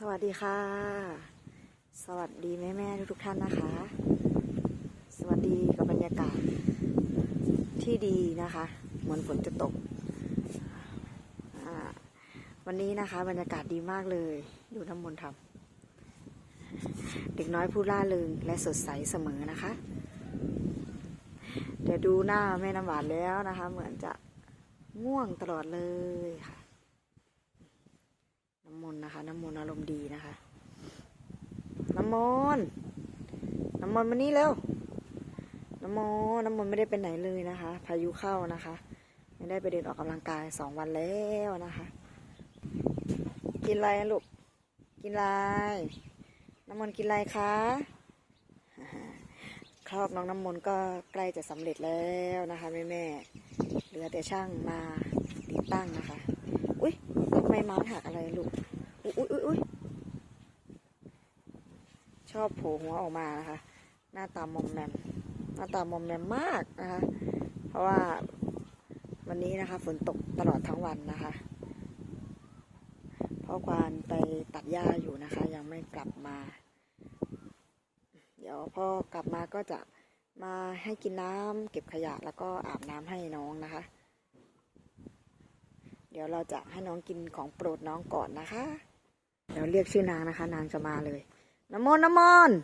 สวัสดีค่ะ สวัสดีแม่แม่ๆทุกท่านนะคะ สวัสดีกับบรรยากาศ ที่ดีนะคะ เหมือนฝนจะตก วันนี้นะคะบรรยากาศดีมากเลย ดูน้ำมนต์ทำเด็กน้อยผู้ล่าเริงและสดใสเสมอนะคะ เดี๋ยวดูหน้าแม่น้ำหวานแล้วนะคะ เหมือนจะง่วงตลอดเลยค่ะ น้ำมนต์นะคะ น้ำมนต์อารมณ์ดีนะคะ น้ำมนต์น้ำมนต์มานี่เร็วน้ำมนต์น้ำมนต์ไม่ได้ไปไหนเลยนะคะ พายุเข้านะคะ ไม่ได้ไปเดินออกกำลังกายสองวันแล้วนะคะ กินอะไรลูกกินอะไรน้ำมนต์กินอะไรคะครอบน้องน้ำมนต์ก็ใกล้จะสำเร็จแล้วนะคะแม่แม่เหลือแต่ช่างมาติดตั้งนะคะ อุ้ยทำไมไม้หักอะไรลูก อุ้ยอุ้ยชอบโผล่หัวออกมานะคะ หน้าตามอมแมม หน้าตามอมแมมมากนะคะ เพราะว่าวันนี้นะคะฝนตกตลอดทั้งวันนะคะพ่อควานไปตัดหญ้าอยู่นะคะ ยังไม่กลับมา เดี๋ยวพ่อกลับมาก็จะมาให้กินน้ำเก็บขยะแล้วก็อาบน้ำให้น้องนะคะ เดี๋ยวเราจะให้น้องกินของโปรดน้องก่อนนะคะ เดี๋ยวเรียกชื่อนางนะคะ นางจะมาเลยน้ำมนต์น้ำมนต์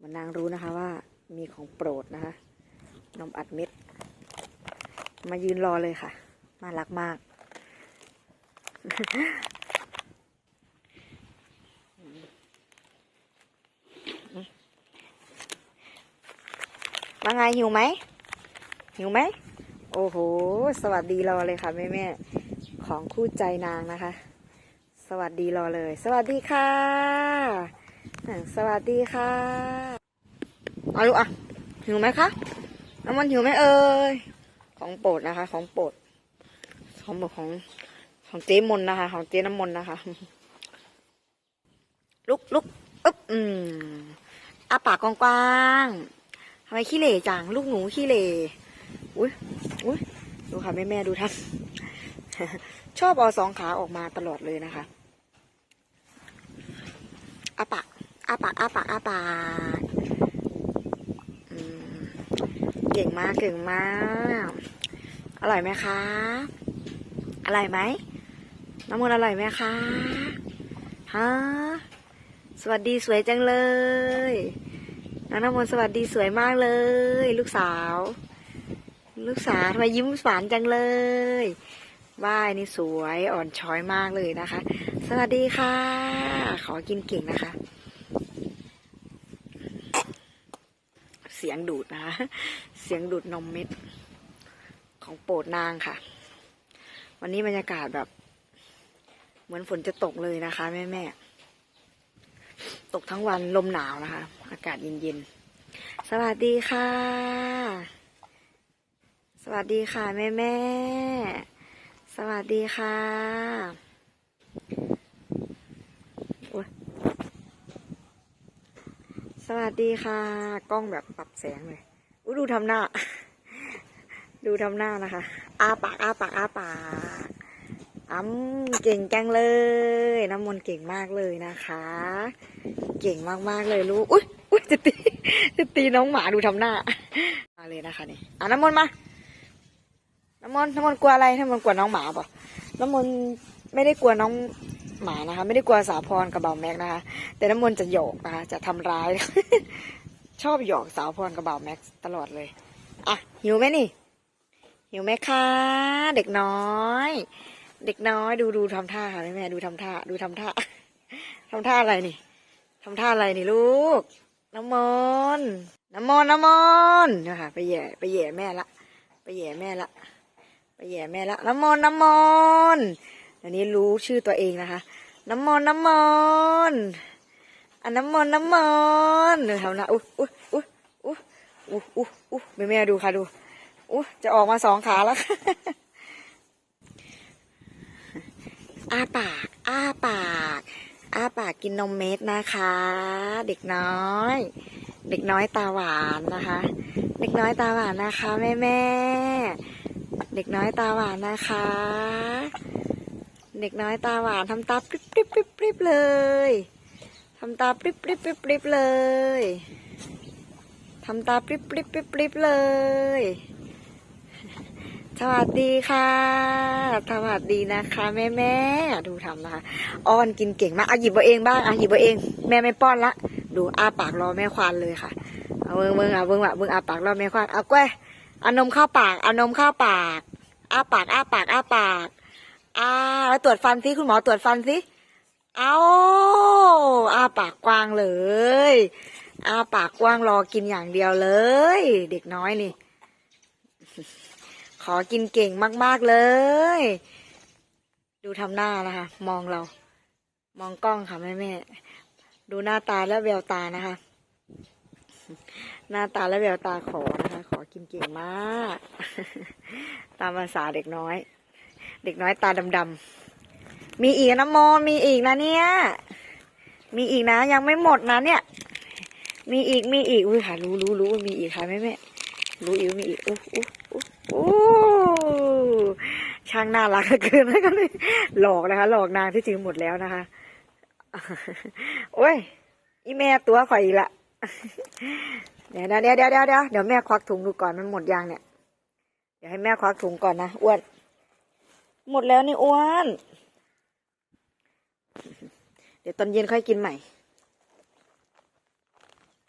มันนางรู้นะคะว่ามีของโปรดนะคะนมอัดเม็ด มายืนรอเลยค่ะน่ารักมากว่าไงหิวไหมหิวไหม โอ้โห สวัสดีรอเลยค่ะแม่แม่ของคู่ใจนางนะคะ สวัสดีรอเลย สวัสดีค่ะ สวัสดีค่ะเอาลูกอะหิวไหมคะน้ำมันหิวไหมเอ่ยของโปรดนะคะ ของโปรดของโปรดของของเจ๊มนนะคะ ของเจ๊น้ำมนต์นะคะ ลุกลุกอึ๊บอืมอาปากกว้างๆทำไมขี้เหร่จังลูกหนูขี้เหร่อุ้ยอุ้ยดูค่ะแม่แม่ดูทำชอบเอาสองขาออกมาตลอดเลยนะคะ อาปากอาปากอาปากอาปากเก่งมากเก่งมาก อร่อยไหมคะ อร่อยไหม น้ำมันต์อร่อยไหมคะ ฮะ สวัสดีสวยจังเลย น้องน้ำมนต์สวัสดีสวยมากเลย ลูกสาว ลูกสาวทำไมยิ้มหวานจังเลยว่ายนี่สวยอ่อนช้อยมากเลยนะคะ สวัสดีค่ะ ขอกินเก่งนะคะ เสียงดูดนะคะเสียงดูดนมเม็ด ของโปรดนางค่ะ วันนี้บรรยากาศแบบ เหมือนฝนจะตกเลยนะคะ แม่แม่ๆตกทั้งวันลมหนาวนะคะ อากาศเย็นๆ สวัสดีค่ะ สวัสดีค่ะ แม่แม่ๆสวัสดีค่ะโอ๊ย สวัสดีค่ะ กล้องแบบปรับแสงเลยอู้ดูทำหน้า ดูทำหน้านะคะอาปากอาปากอาปากอ้ำเก่งจังเลย น้ำมนต์เก่งมากเลยนะคะ เก่งมากๆเลยลูกอุ้ยอุ้ยจะตีจะตีน้องหมาดูทำหน้ามาเลยนะคะนี่อะน้ำมนต์มา น้ำมนต์น้ำมนต์กลัวอะไรน้ำมนต์กลัวน้องหมาปะน้ำมนต์ไม่ได้กลัวน้อง หมานะคะ ไม่ได้กลัวสาวพรกับเบาแม็กนะคะ แต่น้ำมนต์จะหยอกนะคะจะทำร้าย ชอบหยอกสาวพรกับเบาแม็กตลอดเลยอะหิวไหมนี่หิวไหมคะ เด็กน้อย เด็กน้อยดูดูทำท่าค่ะแม่แม่ดูทำท่า ดูทำท่าทำท่าอะไรนี่ทำท่าอะไรนี่ลูก น้ำมนต์น้ำมนต์น้ำมนต์นะคะไปแหย่ไปแหย่แม่ละ ไปแหย่แม่ละ ไปแหย่แม่ละ น้ำมนต์น้ำมนต์ เดี๋ยวนี้รู้ชื่อตัวเองนะคะ น้ำมนต์น้ำมนต์อันน้ำมนต์น้ำมนต์เดี๋ยวทำนะอุ๊ยอุ๊ยอุ๊ยอุ๊ยอุ๊ยอุ๊ยอุ๊ยแม่แม่ดูค่ะดูอุ๊ยจะออกมาสองขาแล้วอ้าปากอ้าปากอ้าปากกินนมเม็ดนะคะ เด็กน้อย เด็กน้อยตาหวานนะคะ เด็กน้อยตาหวานนะคะแม่แม่เด็กน้อยตาหวานนะคะ เด็กน้อยตาหวานทำตาปริบปริบปริบปริบเลยทำตาปริบปริบปริบปริบเลยทำตาปริบปริบปริบปริบเลย สวัสดีค่ะ สวัสดีนะคะแม่แม่ดูทำนะคะอ้อนกินเก่งมากอะหยิบเอาเองบ้างอะหยิบเอาเอง แม่ไม่ป้อนละ ดูอ้าปากรอแม่ควานเลยค่ะเอาเบิ้งเบิ้งอะเบิ้งอะเบิ้งอาปากรอแม่ควานเอาแก้เอานมเข้าปากเอานมเข้าปากอ้าปากอ้าปากอ้าปาก อาแล้วตรวจฟันสิคุณหมอตรวจฟันสิเอาอาปากกว้างเลยอาปากกว้างรอกินอย่างเดียวเลย เด็กน้อยนี่ ขอกินเก่งมาก ๆเลย ดูทำหน้านะคะ มองเรา มองกล้องค่ะแม่แม่ดูหน้าตาและแววตานะคะ หน้าตาและแววตาขอนะคะ ขอกินเก่งมาก ตามภาษาเด็กน้อย เด็กน้อยตาดำๆมีอีกนะโมมีอีกนะเนี่ย มีอีกนะยังไม่หมดนะเนี่ย มีอีกมีอีกอุ้ยค่ะรู้รู้รู้มีอีกค่ะแม่แม่รู้อีกมีอีกอู้อู้อู้อู้ช่างน่ารักเหลือเกินนะคะเลยหลอกนะคะ หลอกนางที่จริงหมดแล้วนะคะโอ้ยอีแม่ตัวข่อยอีกละเดี๋ยวเดี๋ยวเดี๋ยวเดี๋ยวเดี๋ยวเดี๋ยวเดี๋ยวแม่ควักถุงดูก่อนมันหมดยังเนี่ย เดี๋ยวให้แม่ควักถุงก่อนนะอ้วน หมดแล้วนี่อ้วน เดี๋ยวตอนเย็นค่อยกินใหม่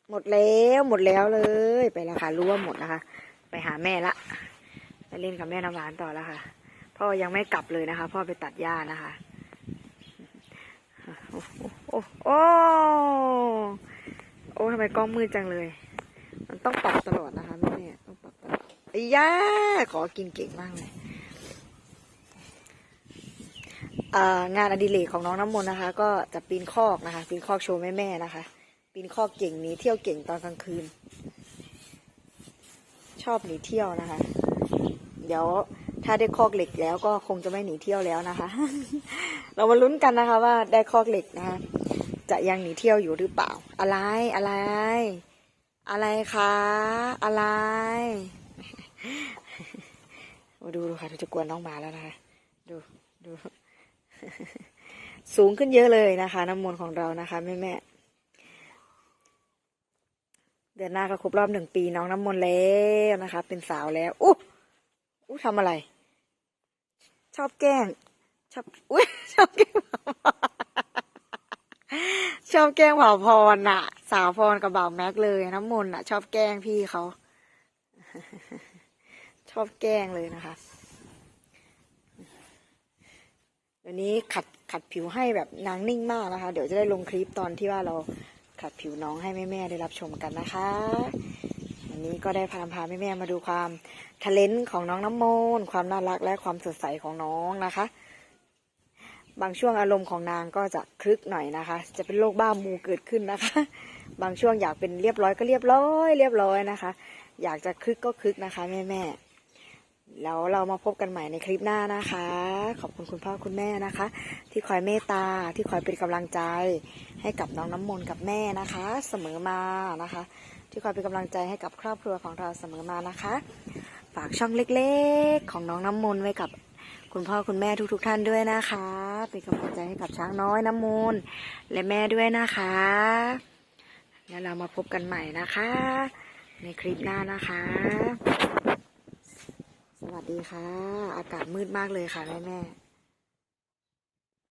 หมดแล้วหมดแล้วเลย ไปแล้วค่ะรู้ว่าหมดนะคะ ไปหาแม่ละไปเล่นกับแม่น้ำหวานต่อแล้วค่ะ พ่อยังไม่กลับเลยนะคะ พ่อไปตัดหญ้านะคะโอ้โอ้โอ้โอ้ทำไมกล้องมืดจังเลย มันต้องปรับตลอดนะคะแม่ต้องปรับตลอดไอ้ย่าขอกินเก่งมากเลยอ่า งานอดิเรกของน้องน้ำมนต์นะคะ ก็จะปีนคอกนะคะ ปีนคอกโชว์แม่ๆนะคะ ปีนคอกเก่งหนีเที่ยวเก่งตอนกลางคืน ชอบหนีเที่ยวนะคะ เดี๋ยวถ้าได้คอกเหล็กแล้วก็คงจะไม่หนีเที่ยวแล้วนะคะ เรามาลุ้นกันนะคะว่าได้คอกเหล็กนะคะ จะยังหนีเที่ยวอยู่หรือเปล่า อะไรอะไร อะไรคะอะไรมาดูดูค่ะดูจะกวนน้องหมาแล้วนะคะ ดูดู สูงขึ้นเยอะเลยนะคะ น้ำมนต์ของเรานะคะแม่แม่เดือนหน้าก็ครบรอบหนึ่งปีน้องน้ำมนต์แล้วนะคะ เป็นสาวแล้วอู้อู้ทำอะไร ชอบแกล้งชอบอุ้ยชอบแกล้งเผาชอบแกล้งเผาพรน่ะ สาวพรกับบ่าวแม็กเลยน้ำมนต์น่ะ ชอบแกล้งพี่เขาชอบแกล้งเลยนะคะเดี๋ย วนี้ขัดขัดผิวให้แบบนางนิ่งมากนะคะ เดี๋ยวจะได้ลงคลิปตอนที่ว่าเราขัดผิวน้องให้แม่ๆได้รับชมกันนะคะ วันนี้ก็ได้พาพาแม่ๆมาดูความทะเลนของน้องน้ำมนความน่ารักและความสดใสของน้องนะคะบางช่วงอารมณ์ของนางก็จะคลึกหน่อยนะคะ จะเป็นโรคบ้ามูเกิดขึ้นนะคะ บางช่วงอยากเป็นเรียบร้อยก็เรียบร้อย เรียบร้อยนะคะ อยากจะคลึกก็คลึกนะคะแม่แม่ๆ แล้วเรามาพบกันใหม่ในคลิปหน้านะคะ ขอบคุณคุณพ่อคุณแม่นะคะ ที่คอยเมตตาที่คอยเป็นกำลังใจ ให้กับน้องน้ำมนต์กับแม่นะคะ เสมอมานะคะ ที่คอยเป็นกำลังใจให้กับครอบครัวของเราเสมอมานะคะ ฝากช่องเล็กๆ ของน้องน้ำมนต์ไว้กับคุณพ่อคุณแม่ทุกๆท่านด้วยนะคะ เป็นกำลังใจให้กับช้างน้อยน้ำมนต์และแม่ด้วยนะคะ แล้วเรามาพบกันใหม่นะคะ ในคลิปหน้านะคะ สวัสดีค่ะ อากาศมืดมากเลยค่ะแม่แม่